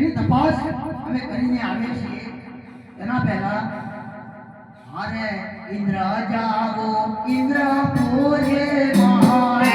એની તપાસ અમે કરીને આવીએ છીએ. એના પહેલા હારે ઇન્દ્ર જાગો ઇન્દ્ર પૂરે મહાન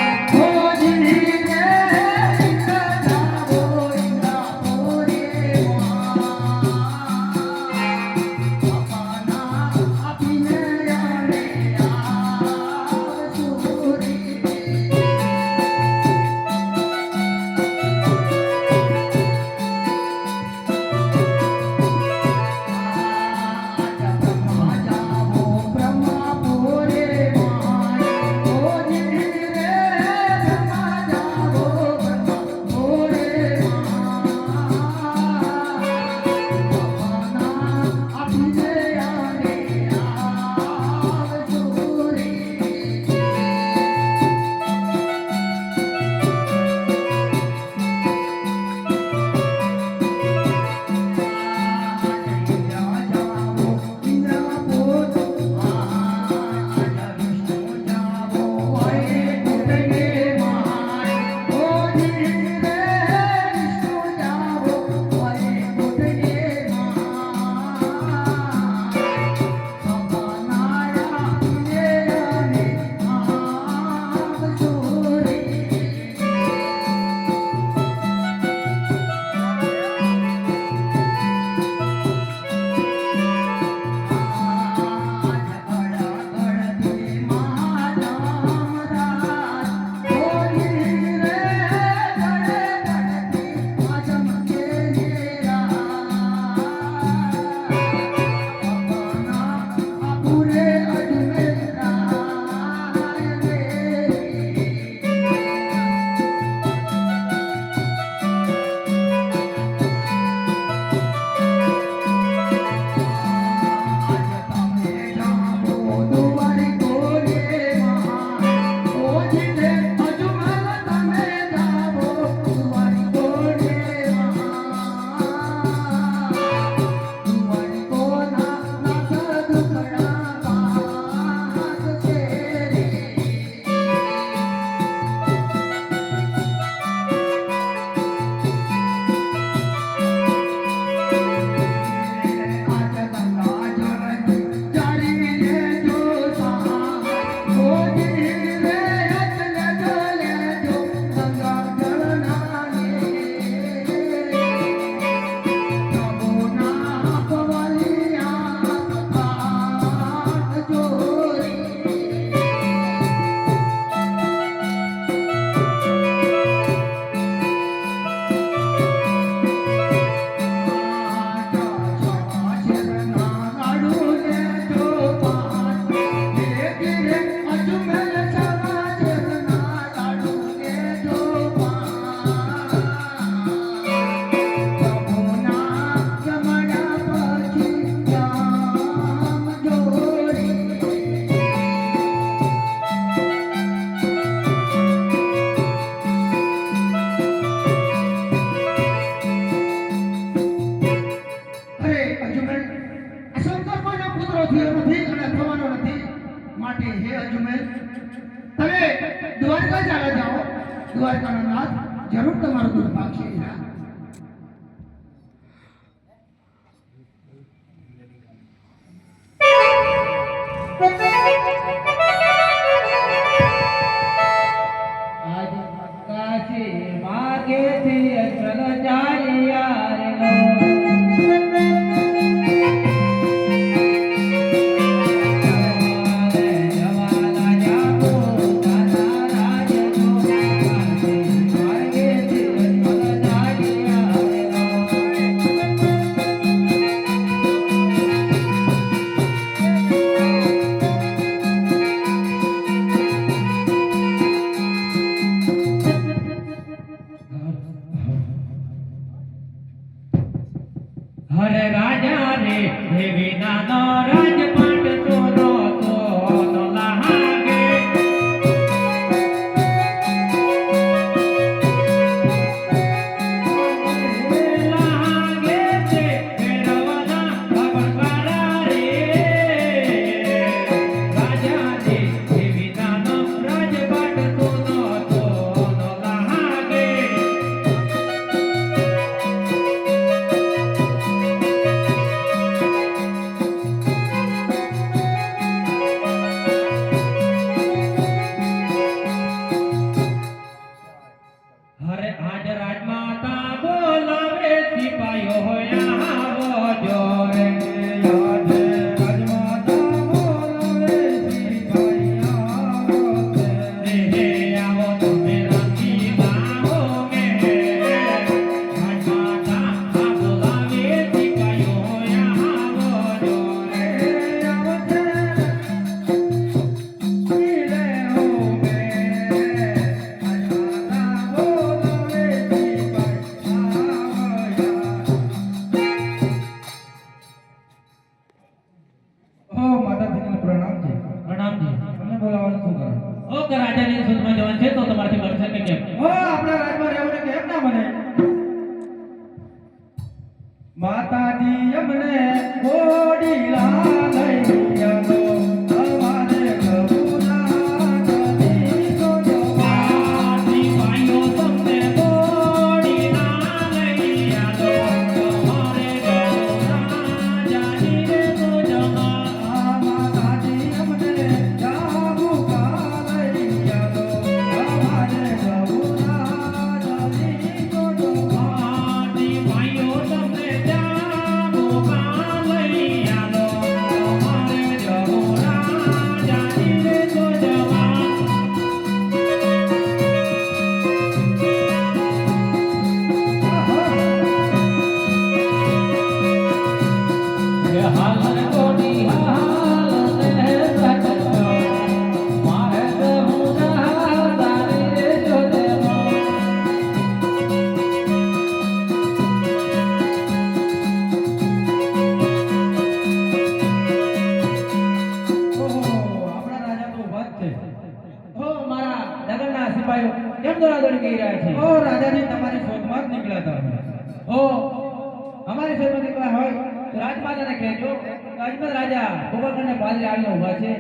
રાજા ગોપાલકંડ પાદરે આવીને ઊભા છે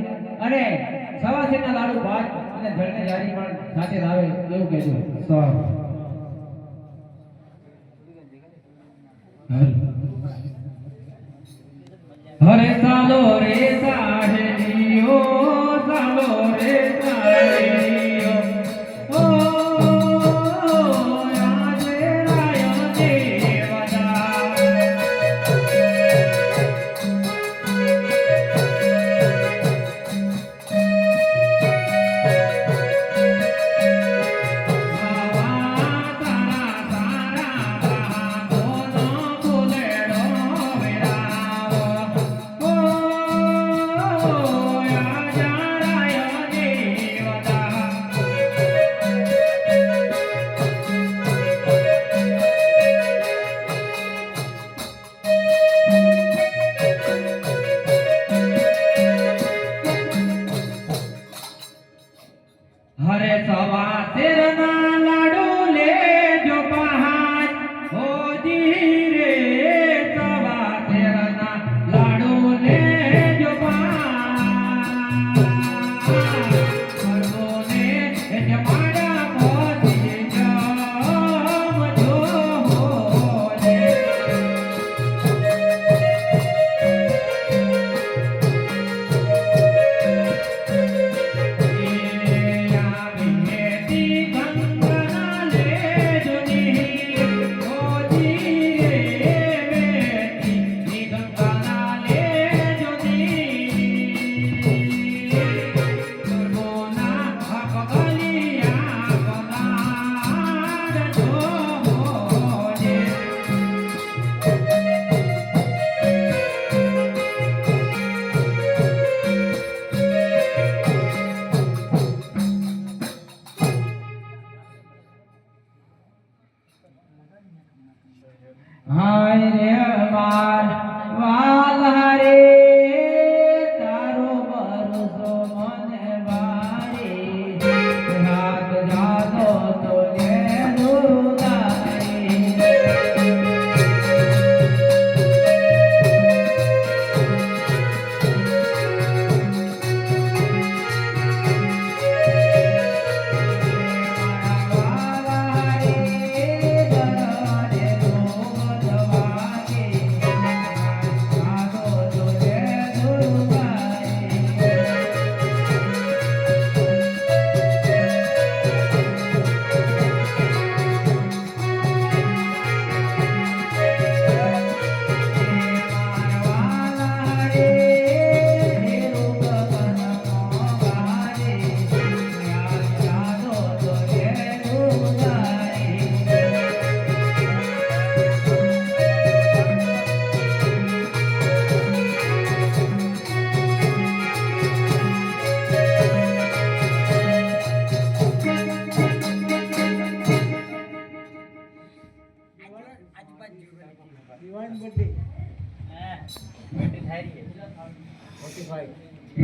અને સવા સેના લાડુ ભાત અને જળને જારી પણ સાથે લાવે એવું કહેજો સારું. હરે સાલો રે સાહેબીઓ સાલો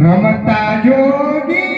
Ramata Yogi.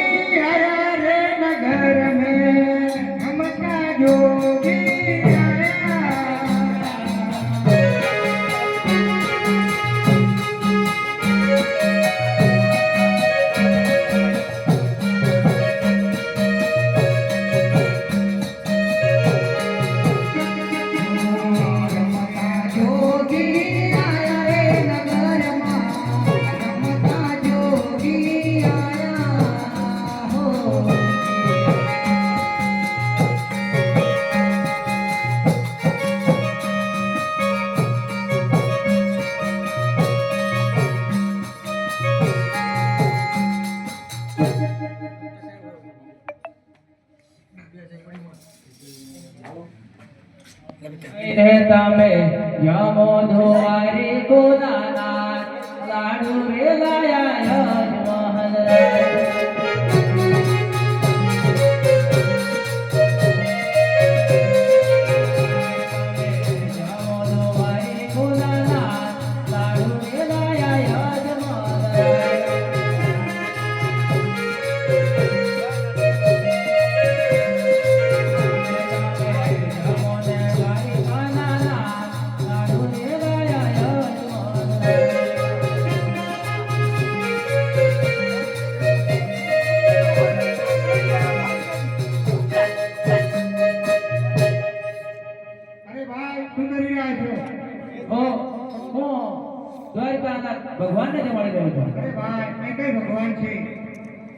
Namo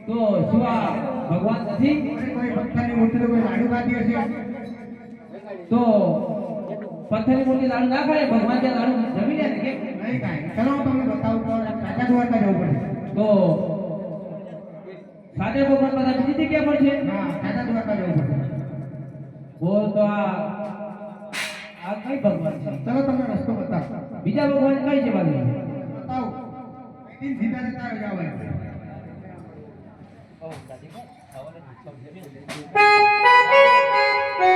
તો શું આ ભગવાન નથી. કોઈ પથ્થરની મૂર્તિનો કોઈ લાડુ ખાધી હશે? તો પથ્થરની મૂર્તિ લાડુ ના ખાય? ભગવાન ત્યાં લાડુ જમી લે કે? નહીં કાંઈ ચલો હું તમને બતાવું તો રાજા દ્વારકા જવું પડે. તો સાથે ભગવાન બધા બીજી જગ્યા પર છે? હા રાજા દ્વારકા જવું પડે. બોલ તો આ આ કઈ ભગવાન છે? ચલો તમને રસ્તો બતાવો. બીજા ભગવાન કઈ છે બાજુ? બતાવો. સીધા જતા જાવ એમ. હો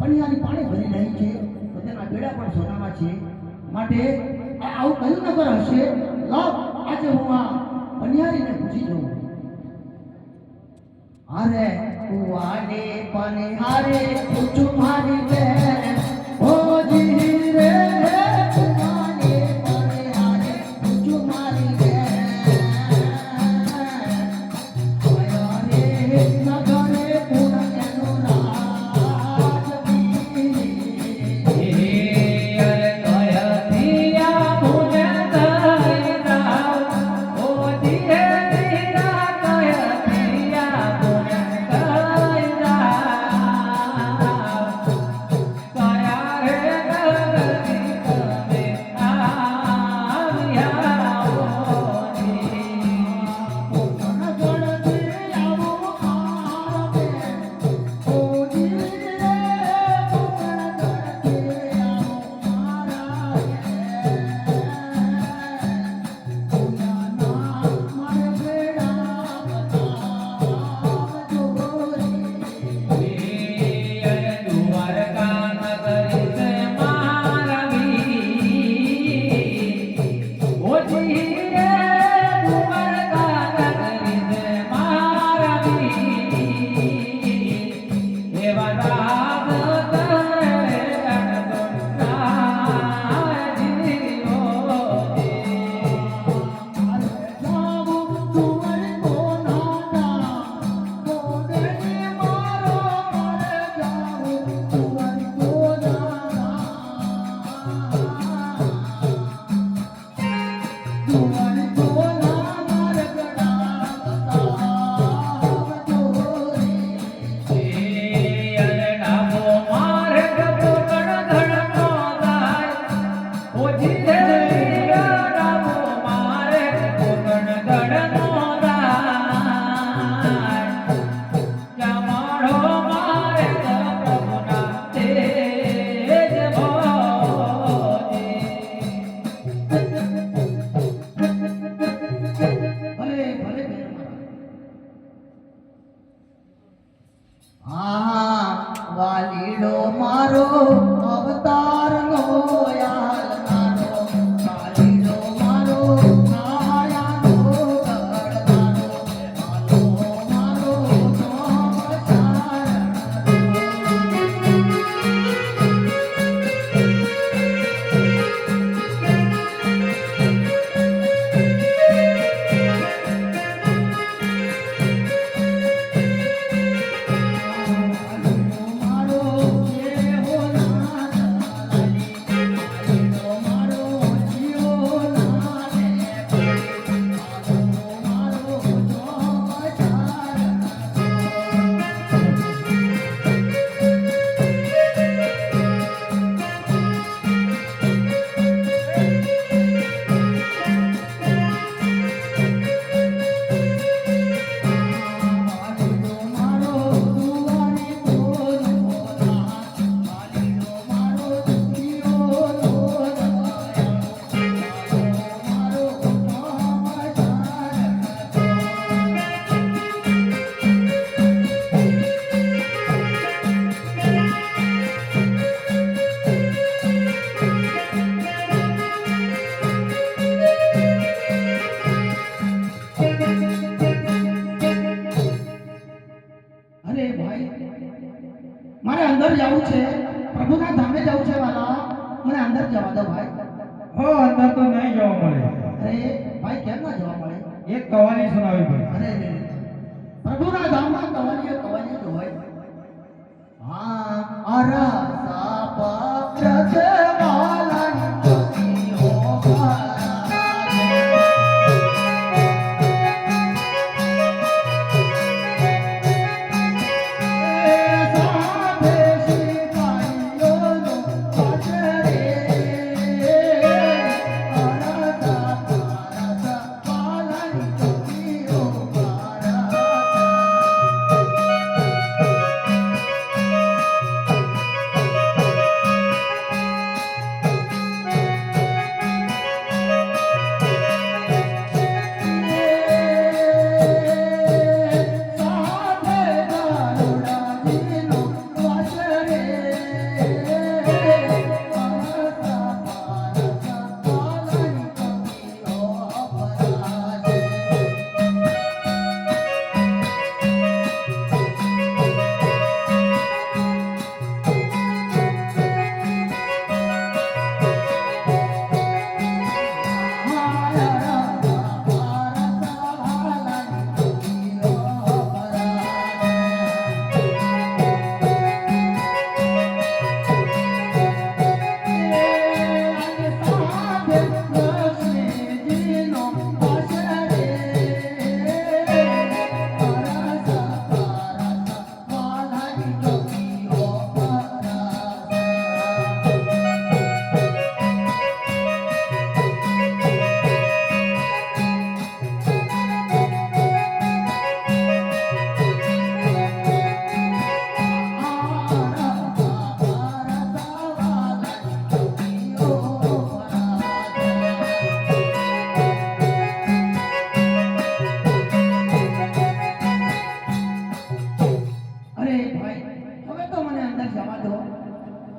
એક પાણી ભરી રહી છે. તો તેના બેડા પણ સોનામાં છે. માટે આવું કયું નગર હશે? લાવ, આજે હું આ પનિયારીને પૂછી જોઉં. અરે કુવાને પાને હારે પૂછું મારી બેન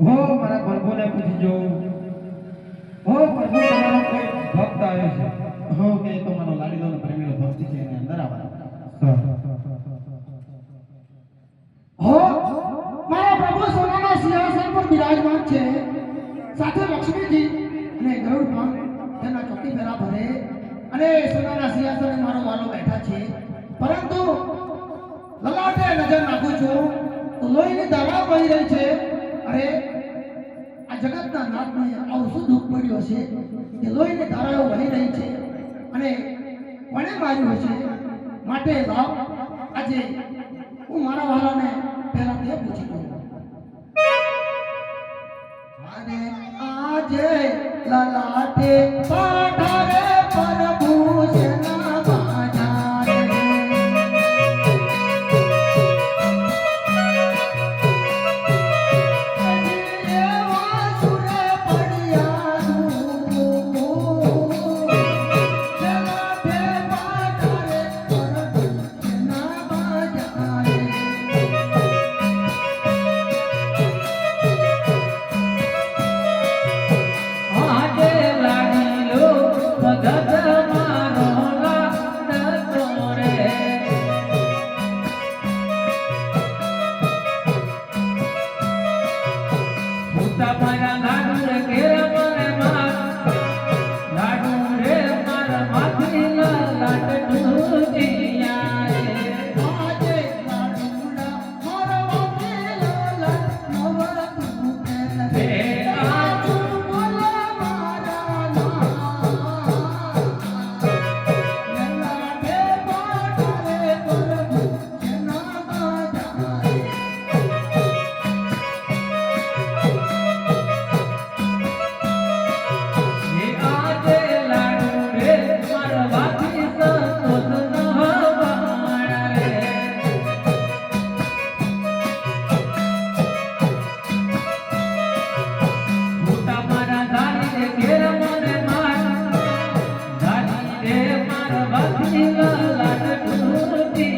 હો મારા પ્રભુને પૂછજો હો પ્રભુ તમારો કોઈ ભક્ત આવ્યો છે? હો કે તો મારો લાડીલો ને પ્રેમીલો છે એની અંદર આવવાનો હો મારા પ્રભુ સોનાના સિંહાસન પર બિરાજમાન છે. સાથે લક્ષ્મીજી અને ગરુડ પણ તેના ચોકી ફેરા ભરે અને સોનાના સિંહાસન મારો વાલો બેઠા છે. પરંતુ લલાટે નજર નાખું છું તો લોહીની દવા વહી રહી છે. અરે જગતના નાથને ઔષધ ઉપડ્યો છે કે લોહીની ધારાઓ વહી રહી છે અને વણે માર્યું હશે. માટે લાવ આજે હું મારા વાલાને પહેલા તે પૂછી દઉં અને આજે લલાટે પાટા भक्ति लाल टूटी